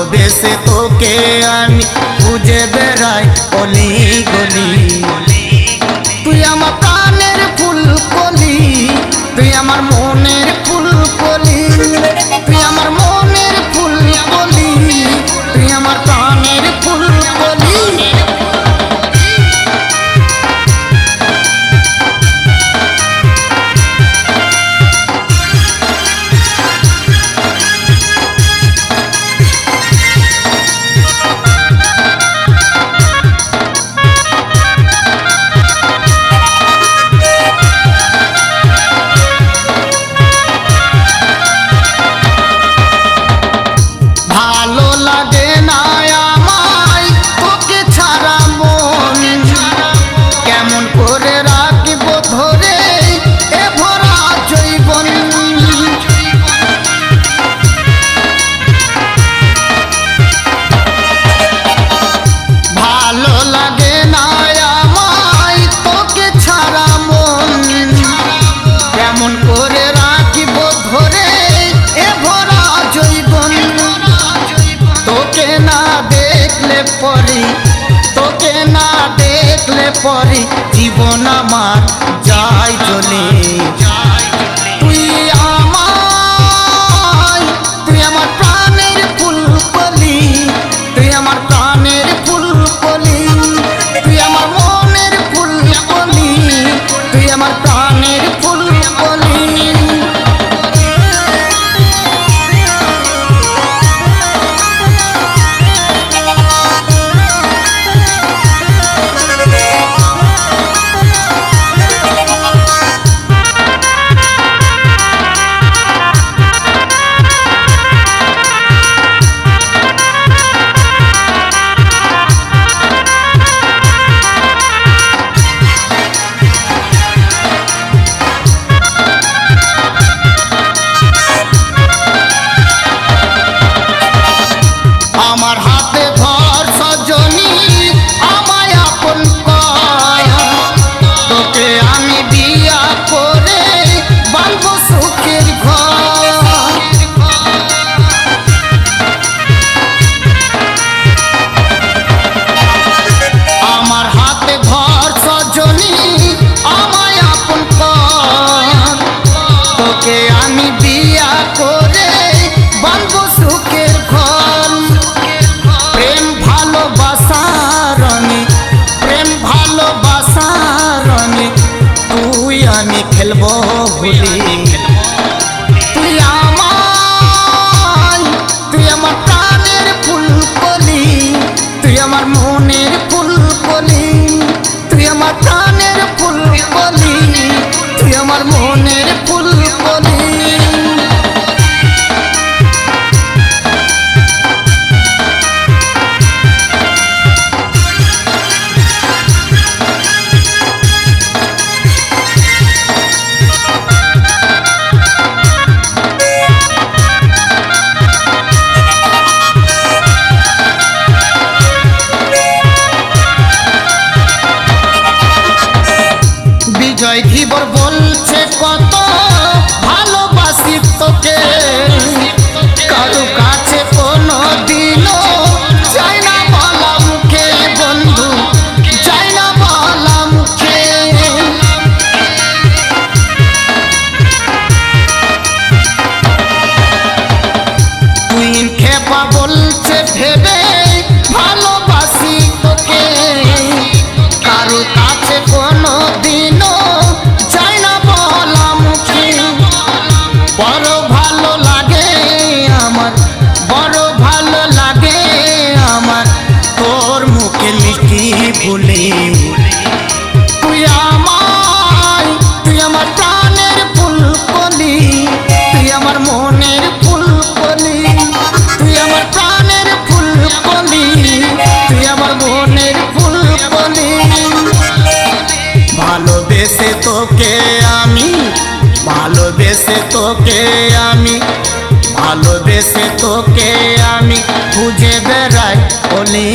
ভালোবেসে তোকে আমি খুঁজে বেড়াই অলি গলি। তুই আমার কানের ফুল কলি তুই আমার মনের ফুল পরি জীবন আমার যাই চলে। তুই আমার তুই আমার প্রাণের ফুল কলি তুই আমার প্রাণের ফুল কলি আমার মনের ফুল বড় ভালো লাগে আমার, বড় ভালো লাগে আমার। তোর মুখে মিষ্টি বলে তুই আমায়, তুই আমার প্রাণের ফুল কলি তুই আমার মনের ফুল কলি তুই আমার প্রাণের ফুল কলি তুই আমার মনের ফুল কলি ভালোবেসে তোকে আমি ভালোবেসে তোকে আমি ভালোবেসে তোকে আমি খুঁজে বেড়াই গলি